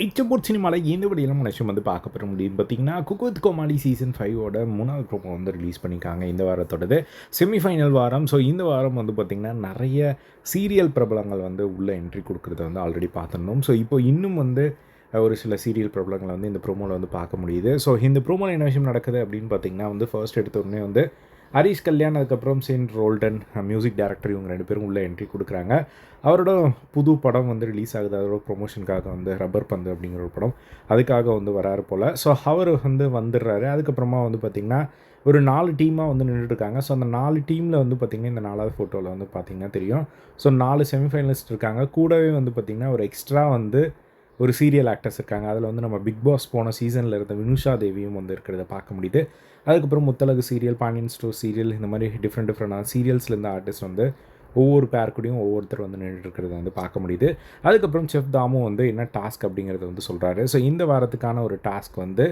இச்சப்பூர் சினிமாவில் இந்த வழியெல்லாம் மனுஷன் வந்து பார்க்க பெற முடியும் பார்த்தீங்கன்னா குக்குத் கோமாளி சீசன் ஃபைவோட மூணாவது ப்ரோமோ வந்து ரிலீஸ் பண்ணியிருக்காங்க இந்த வாரத்தோடது செமிஃபைனல் வாரம் ஸோ இந்த வாரம் வந்து பார்த்திங்கன்னா நிறைய சீரியல் பிரபலங்கள் வந்து உள்ளே என்ட்ரி கொடுக்குறத வந்து ஆல்ரெடி பார்த்துருந்தோம் ஸோ இப்போ இன்னும் வந்து ஒரு சில சீரியல் பிரபலங்களை வந்து இந்த ப்ரோமோவில் வந்து பார்க்க முடியுது ஸோ இந்த ப்ரோமோவில் என்ன விஷயம் நடக்குது அப்படின்னு பார்த்தீங்கன்னா வந்து ஃபர்ஸ்ட் எடுத்த உடனே வந்து ஹரிஷ் கல்யாண் அதுக்கப்புறம் செயின்ட் ரோல்டன் மியூசிக் டைரக்டர் இவங்க ரெண்டு பேரும் உள்ளே என்ட்ரி கொடுக்குறாங்க. அவரோட புது படம் வந்து ரிலீஸ் ஆகுது. அதோட ப்ரொமோஷனுக்காக வந்து ரப்பர் பந்து அப்படிங்கிற ஒரு படம். அதுக்காக வந்து வராரு போல். ஸோ அவர் வந்து வந்துடுறாரு. அதுக்கப்புறமா வந்து பார்த்திங்கன்னா ஒரு நாலு டீமாக வந்து நின்றுட்டுருக்காங்க ஸோ அந்த நாலு டீமில் வந்து பார்த்திங்கன்னா இந்த நாலாவது ஃபோட்டோவில் வந்து பார்த்திங்கன்னா தெரியும். ஸோ நாலு செமிஃபைனலிஸ்ட் இருக்காங்க. கூடவே வந்து பார்த்திங்கன்னா ஒரு எக்ஸ்ட்ரா வந்து ஒரு சீரியல் ஆக்டர்ஸ் இருக்காங்க. அதில் வந்து நம்ம பிக் பாஸ் போன சீசனில் இருந்த வினுஷா தேவியும் வந்து இருக்கிறத பார்க்க முடியுது. அதுக்கப்புறம் Muthazhagu serial Pandian store serial இந்த மாதிரி டிஃப்ரெண்ட் டிஃப்ரெண்டான சீரியல்ஸில் இருந்த ஆர்டிஸ்ட் வந்து ஒவ்வொரு பேர் கூடயும் ஒவ்வொருத்தர் வந்து நின்றுட்டு வந்து பார்க்க முடியுது. அதுக்கப்புறம் செஃப் தாமும் வந்து என்ன டாஸ்க் அப்படிங்கிறத வந்து சொல்கிறாரு ஸோ இந்த வாரத்துக்கான ஒரு டாஸ்க் வந்து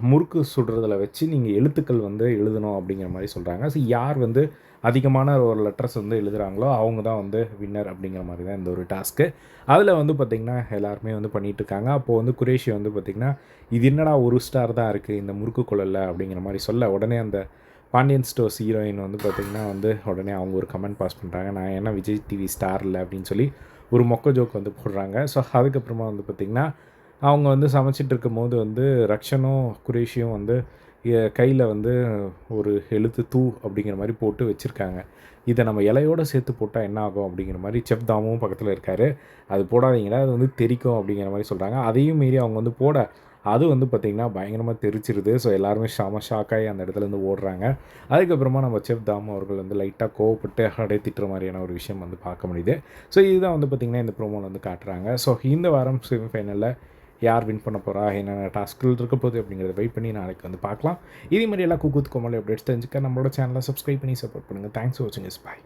முறுக்கு சுடுறதில் வச்சு நீங்கள் எழுத்துக்கள் வந்து எழுதணும் அப்படிங்கிற மாதிரி சொல்கிறாங்க ஸோ யார் வந்து அதிகமான ஒரு லெட்டர்ஸ் வந்து எழுதுகிறாங்களோ அவங்க தான் வந்து வின்னர் அப்படிங்கிற மாதிரி தான் இந்த ஒரு டாஸ்க்கு அதில் வந்து பார்த்திங்கன்னா எல்லாருமே வந்து பண்ணிகிட்ருக்காங்க அப்போது வந்து குரேஷி வந்து பார்த்திங்கன்னா இது என்னடா ஒரு ஸ்டார் தான் இருக்குது இந்த முறுக்கு குழல்ல? அப்படிங்கிற மாதிரி சொல்ல உடனே அந்த பாண்டியன் ஸ்டோர்ஸ் ஹீரோயின் வந்து பார்த்திங்கன்னா வந்து உடனே அவங்க ஒரு கமெண்ட் பாஸ் பண்ணுறாங்க நான் என்ன விஜய் டிவி ஸ்டார் இல்லை? அப்படின்னு சொல்லி ஒரு மொக்க ஜோக் வந்து போடுறாங்க. ஸோ அதுக்கப்புறமா வந்து பார்த்திங்கன்னா அவங்க வந்து சமைச்சிட்டு இருக்கும்போது வந்து ரக்ஷனும் குரேஷியும் வந்து கையில் வந்து ஒரு எழுத்து தூ அப்படிங்கிற மாதிரி போட்டு வச்சுருக்காங்க. இதை நம்ம இலையோடு சேர்த்து போட்டால் என்ன ஆகும் அப்படிங்கிற மாதிரி செஃப் தாமும் பக்கத்தில் இருக்கார். அது போடாதீங்கன்னா அது வந்து தெரிக்கும் அப்படிங்கிற மாதிரி சொல்கிறாங்க அதையும் மீறி அவங்க வந்து போட அது வந்து பார்த்திங்கன்னா பயங்கரமாக தெரிச்சிருது. ஸோ எல்லாருமே ஷாம ஷாக்காகி அந்த இடத்துலேருந்து ஓடுறாங்க. அதுக்கப்புறமா நம்ம செஃப் தாமு அவர்கள் வந்து லைட்டாக கோவப்பட்டு அடைய திட்டுற மாதிரியான ஒரு விஷயம் வந்து பார்க்க முடியுது. ஸோ இதுதான் வந்து பார்த்திங்கன்னா இந்த ப்ரோமோவில் வந்து காட்டுறாங்க. ஸோ இந்த வாரம் செமிஃபைனலில் யார் வின் பண்ண போகிறா என்னென்ன டாஸ்கில் இருக்க போகுது அப்படிங்கிறத வெயிட் பண்ணி நாளைக்கு வந்து பார்க்கலாம். இதே மாதிரி எல்லாம் குக்கூத் கோமல் அப்டேட்ஸ் தெரிஞ்சுக்க நம்மளோட சேனலை சப்ஸ்கிரைப் பண்ணி சப்போர்ட் பண்ணுங்கள் தேங்க்ஸ் ஃபார் வாட்சிங் இஸ் பாய்